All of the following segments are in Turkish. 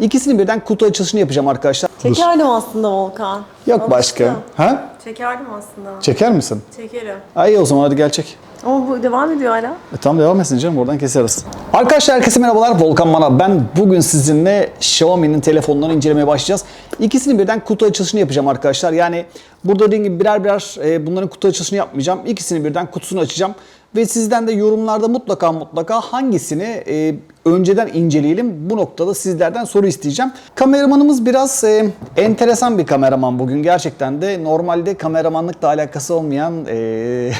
İkisini birden kutu açılışını yapacağım arkadaşlar. Çekerdim aslında Volkan. Yok başka. Alıştım. Ha? Çekerdim aslında. Çeker misin? Çekerim. Ay o zaman hadi gel çek. Ama bu devam ediyor hala. E, tamam devam etsin canım oradan keseriz. Arkadaşlar herkese merhabalar Volkan Manav. Ben bugün sizinle Xiaomi'nin telefonlarını incelemeye başlayacağız. İkisini birden kutu açılışını yapacağım arkadaşlar. Yani burada dediğim gibi birer birer e, bunların kutu açılışını yapmayacağım. İkisini birden kutusunu açacağım. Ve sizden de yorumlarda mutlaka mutlaka hangisini e, önceden inceleyelim. Bu noktada sizlerden soru isteyeceğim. Kameramanımız biraz e, enteresan bir kameraman bugün. Gerçekten de normalde kameramanlıkla alakası olmayan e,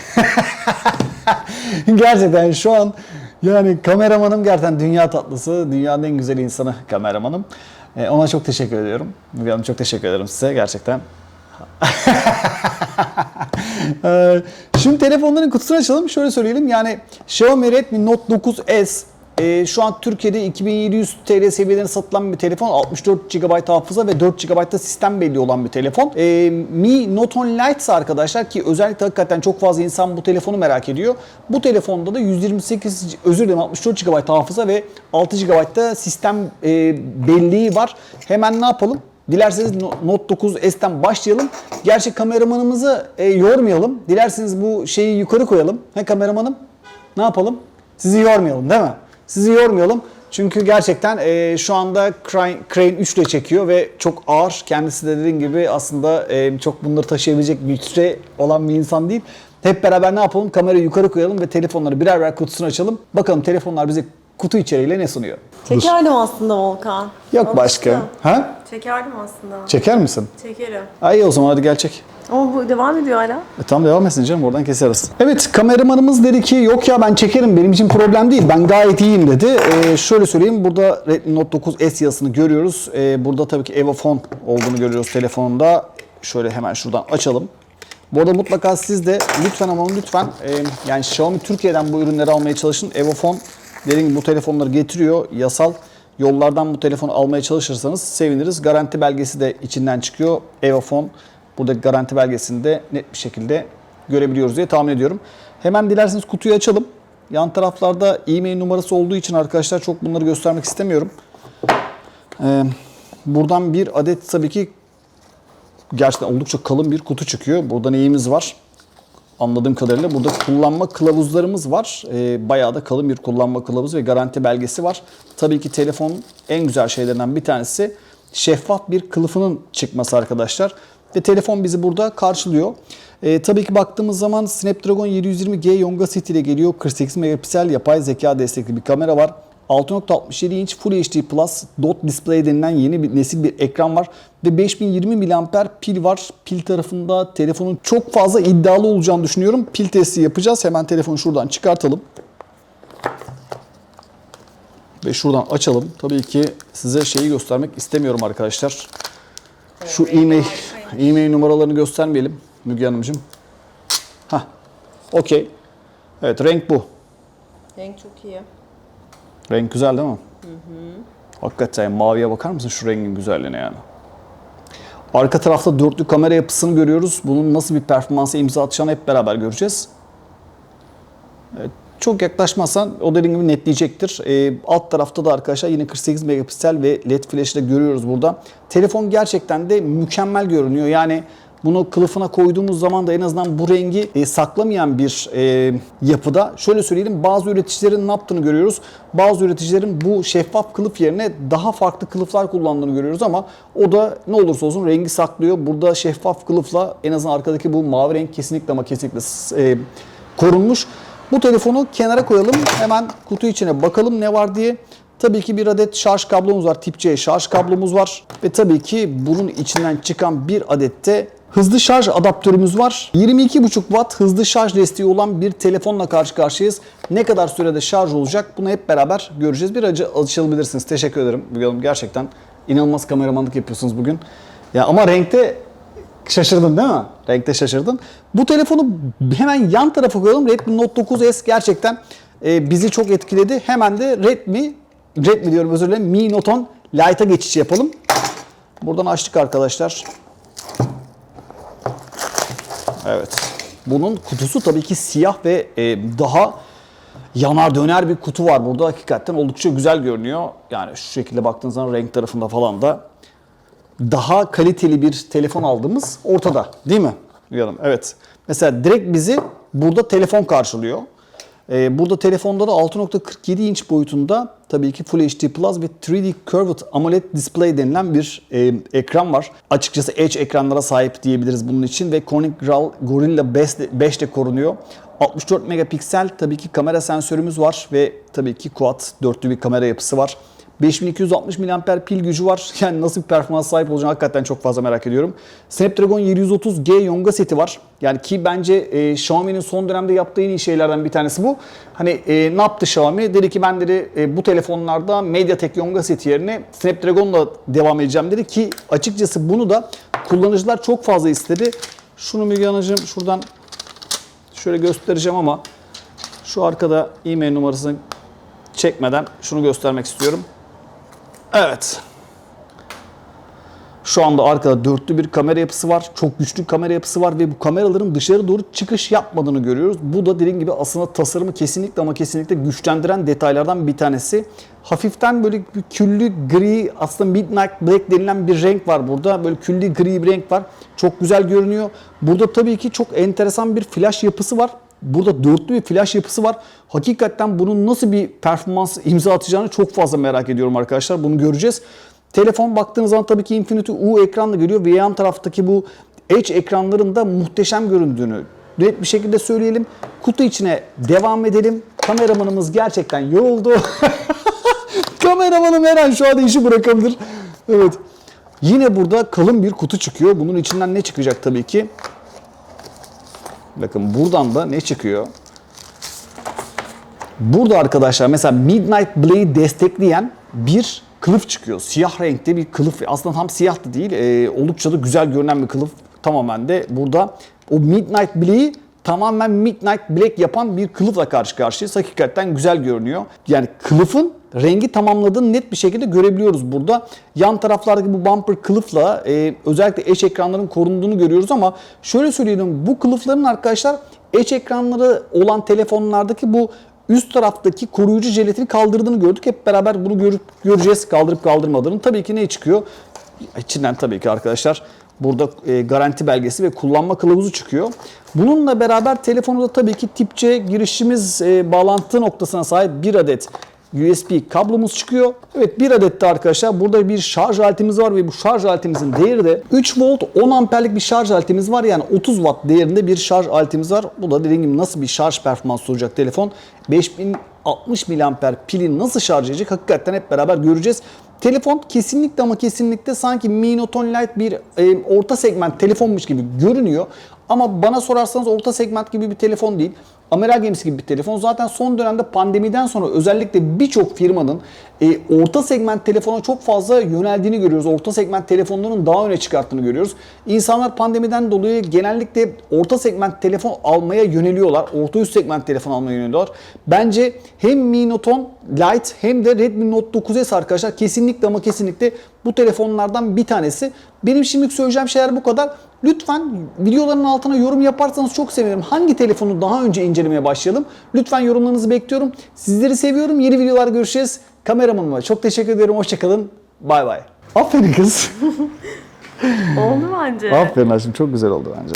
gerçekten şu an yani kameramanım gerçekten dünya tatlısı, dünyanın en güzel insanı kameramanım. Ee, ona çok teşekkür ediyorum. Müge Hanım çok teşekkür ederim size gerçekten. Ee, Şimdi telefonların kutusunu açalım. Şöyle söyleyelim yani Xiaomi Redmi Note 9S e, şu an Türkiye'de 2700 TL seviyelerinde satılan bir telefon. 64 GB hafıza ve 4 GB da sistem belli olan bir telefon. E, Mi Note 10 Lite arkadaşlar ki özellikle hakikaten çok fazla insan bu telefonu merak ediyor. Bu telefonda da 128 özür dilerim 64 GB hafıza ve 6 GB da sistem e, belleği var. Hemen ne yapalım? Dilerseniz No- Note 9S'ten başlayalım. Gerçi kameramanımızı e, yormayalım. Dilerseniz bu şeyi yukarı koyalım. He kameramanım? Ne yapalım? Sizi yormayalım değil mi? Sizi yormayalım. Çünkü gerçekten e, şu anda Crane, Crane 3 ile çekiyor ve çok ağır. Kendisi de dediğim gibi aslında e, çok bunları taşıyabilecek güçte olan bir insan değil. Hep beraber ne yapalım? Kamerayı yukarı koyalım ve telefonları birer birer kutusunu açalım. Bakalım telefonlar bize kutu içeriğiyle ne sunuyor? Çekerdim aslında Volkan. Yok başka. Ha? Çekerdim aslında. Çeker misin? Çekerim. Ay o zaman hadi gel çek. Ama bu devam ediyor hala. E tamam devam etsin canım oradan keseriz. Evet kameramanımız dedi ki yok ya ben çekerim benim için problem değil ben gayet iyiyim dedi. Ee, şöyle söyleyeyim burada Redmi Note 9S yazısını görüyoruz. Ee, burada tabii ki Evofon olduğunu görüyoruz telefonunda. Şöyle hemen şuradan açalım. Bu arada mutlaka siz de lütfen ama lütfen e, yani Xiaomi Türkiye'den bu ürünleri almaya çalışın. Evofon dediğim gibi bu telefonları getiriyor yasal yollardan bu telefonu almaya çalışırsanız seviniriz. Garanti belgesi de içinden çıkıyor. Evofon buradaki garanti belgesini de net bir şekilde görebiliyoruz diye tahmin ediyorum. Hemen dilerseniz kutuyu açalım. Yan taraflarda e-mail numarası olduğu için arkadaşlar çok bunları göstermek istemiyorum. Ee, buradan bir adet tabii ki gerçekten oldukça kalın bir kutu çıkıyor. Burada neyimiz var? Anladığım kadarıyla burada kullanma kılavuzlarımız var. Ee, bayağı da kalın bir kullanma kılavuzu ve garanti belgesi var. Tabii ki telefonun en güzel şeylerinden bir tanesi şeffaf bir kılıfının çıkması arkadaşlar. Ve telefon bizi burada karşılıyor. Ee, tabii ki baktığımız zaman Snapdragon 720G Yonga City ile geliyor. 48 megapiksel yapay zeka destekli bir kamera var. 6.67 inç Full HD Plus dot display denilen yeni bir nesil bir ekran var ve 5020 mAh pil var. Pil tarafında telefonun çok fazla iddialı olacağını düşünüyorum. Pil testi yapacağız. Hemen telefonu şuradan çıkartalım. Ve şuradan açalım. Tabii ki size şeyi göstermek istemiyorum arkadaşlar. Şu e-mail, e-mail numaralarını göstermeyelim Müge Hanımcığım. Hah, okey. Evet renk bu. Renk çok iyi. Renk güzel değil mi? Hakikaten yani maviye bakar mısın şu rengin güzelliğine yani? Arka tarafta dörtlü kamera yapısını görüyoruz. Bunun nasıl bir performansa imza atacağını hep beraber göreceğiz. Evet, çok yaklaşmazsan o dediğim gibi netleyecektir. Ee, alt tarafta da arkadaşlar yine 48 megapiksel ve led flash ile görüyoruz burada. Telefon gerçekten de mükemmel görünüyor. Yani bunu kılıfına koyduğumuz zaman da en azından bu rengi e, saklamayan bir e, yapıda. Şöyle söyleyelim bazı üreticilerin ne yaptığını görüyoruz. Bazı üreticilerin bu şeffaf kılıf yerine daha farklı kılıflar kullandığını görüyoruz ama o da ne olursa olsun rengi saklıyor. Burada şeffaf kılıfla en azından arkadaki bu mavi renk kesinlikle ama kesinlikle e, korunmuş. Bu telefonu kenara koyalım. Hemen kutu içine bakalım ne var diye. Tabii ki bir adet şarj kablomuz var. Tip C şarj kablomuz var. Ve tabii ki bunun içinden çıkan bir adet de hızlı şarj adaptörümüz var. 22,5 watt hızlı şarj desteği olan bir telefonla karşı karşıyayız. Ne kadar sürede şarj olacak bunu hep beraber göreceğiz. Bir acı alışabilirsiniz. Teşekkür ederim. Müge gerçekten inanılmaz kameramanlık yapıyorsunuz bugün. Ya ama renkte Şaşırdın değil mi? Renkte şaşırdın. Bu telefonu hemen yan tarafa koyalım. Redmi Note 9S gerçekten e, bizi çok etkiledi. Hemen de Redmi, Redmi diyorum özür dilerim, Mi Note 10 Lite'a geçiş yapalım. Buradan açtık arkadaşlar. Evet. Bunun kutusu tabii ki siyah ve e, daha yanar döner bir kutu var burada. Hakikaten oldukça güzel görünüyor. Yani şu şekilde baktığınız zaman renk tarafında falan da daha kaliteli bir telefon aldığımız ortada değil mi? Yanım. Evet. Mesela direkt bizi burada telefon karşılıyor. Ee, burada telefonda da 6.47 inç boyutunda tabii ki Full HD Plus ve 3D Curved AMOLED Display denilen bir e, ekran var. Açıkçası Edge ekranlara sahip diyebiliriz bunun için ve Corning Gorilla 5 de korunuyor. 64 megapiksel tabii ki kamera sensörümüz var ve tabii ki quad dörtlü bir kamera yapısı var. 5260 mAh pil gücü var. Yani nasıl bir performans sahip olacağını hakikaten çok fazla merak ediyorum. Snapdragon 730G Yonga seti var. Yani ki bence e, Xiaomi'nin son dönemde yaptığı en iyi şeylerden bir tanesi bu. Hani e, ne yaptı Xiaomi? Dedi ki ben dedi e, bu telefonlarda MediaTek Yonga seti yerine Snapdragon'la devam edeceğim dedi ki açıkçası bunu da kullanıcılar çok fazla istedi. Şunu Müge Hanımcığım şuradan şöyle göstereceğim ama şu arkada e-mail numarasını çekmeden şunu göstermek istiyorum. Evet. Şu anda arkada dörtlü bir kamera yapısı var. Çok güçlü kamera yapısı var ve bu kameraların dışarı doğru çıkış yapmadığını görüyoruz. Bu da dediğim gibi aslında tasarımı kesinlikle ama kesinlikle güçlendiren detaylardan bir tanesi. Hafiften böyle bir küllü gri aslında midnight black denilen bir renk var burada. Böyle küllü gri bir renk var. Çok güzel görünüyor. Burada tabii ki çok enteresan bir flash yapısı var. Burada dörtlü bir flash yapısı var. Hakikaten bunun nasıl bir performans imza atacağını çok fazla merak ediyorum arkadaşlar. Bunu göreceğiz. Telefon baktığınız zaman tabii ki Infinity U ekranla geliyor ve yan taraftaki bu Edge ekranlarında muhteşem göründüğünü net bir şekilde söyleyelim. Kutu içine devam edelim. Kameramanımız gerçekten yoruldu. Kameramanım her an şu anda işi bırakabilir. Evet. Yine burada kalın bir kutu çıkıyor. Bunun içinden ne çıkacak tabii ki? Bakın buradan da ne çıkıyor? Burada arkadaşlar mesela Midnight Blade'i destekleyen bir kılıf çıkıyor. Siyah renkte bir kılıf. Aslında tam siyah da değil. e, oldukça da güzel görünen bir kılıf. Tamamen de burada o Midnight Blade'i tamamen Midnight Black yapan bir kılıfla karşı karşıyayız. Hakikaten güzel görünüyor. Yani kılıfın rengi tamamladığını net bir şekilde görebiliyoruz burada. Yan taraflardaki bu bumper kılıfla e, özellikle eş ekranların korunduğunu görüyoruz ama şöyle söyleyeyim bu kılıfların arkadaşlar eş ekranları olan telefonlardaki bu üst taraftaki koruyucu jelatini kaldırdığını gördük. Hep beraber bunu görüp göreceğiz kaldırıp kaldırmadığını. Tabii ki ne çıkıyor? İçinden tabii ki arkadaşlar burada e, garanti belgesi ve kullanma kılavuzu çıkıyor. Bununla beraber telefonda tabii ki tip C girişimiz e, bağlantı noktasına sahip bir adet USB kablomuz çıkıyor. Evet bir adet de arkadaşlar burada bir şarj aletimiz var ve bu şarj aletimizin değeri de 3 volt 10 amperlik bir şarj aletimiz var. Yani 30 watt değerinde bir şarj aletimiz var. Bu da dediğim gibi nasıl bir şarj performansı sunacak telefon. 5060 mAh pili nasıl şarj edecek hakikaten hep beraber göreceğiz. Telefon kesinlikle ama kesinlikle sanki Mi Note 10 Lite bir e, orta segment telefonmuş gibi görünüyor. Ama bana sorarsanız orta segment gibi bir telefon değil. Amiral gemisi gibi bir telefon. Zaten son dönemde pandemiden sonra özellikle birçok firmanın e, orta segment telefona çok fazla yöneldiğini görüyoruz. Orta segment telefonların daha öne çıkarttığını görüyoruz. İnsanlar pandemiden dolayı genellikle orta segment telefon almaya yöneliyorlar. Orta üst segment telefon almaya yöneliyorlar. Bence hem Mi Note 10 Lite hem de Redmi Note 9S arkadaşlar kesinlikle ama kesinlikle bu telefonlardan bir tanesi. Benim şimdilik söyleyeceğim şeyler bu kadar. Lütfen videoların altına yorum yaparsanız çok sevinirim. Hangi telefonu daha önce incelemeye başlayalım? Lütfen yorumlarınızı bekliyorum. Sizleri seviyorum. Yeni videolar görüşeceğiz. Kameramanıma çok teşekkür ederim. Hoşçakalın. Bay bay. Aferin kız. Oldu bence. Aferin aşkım. Çok güzel oldu bence.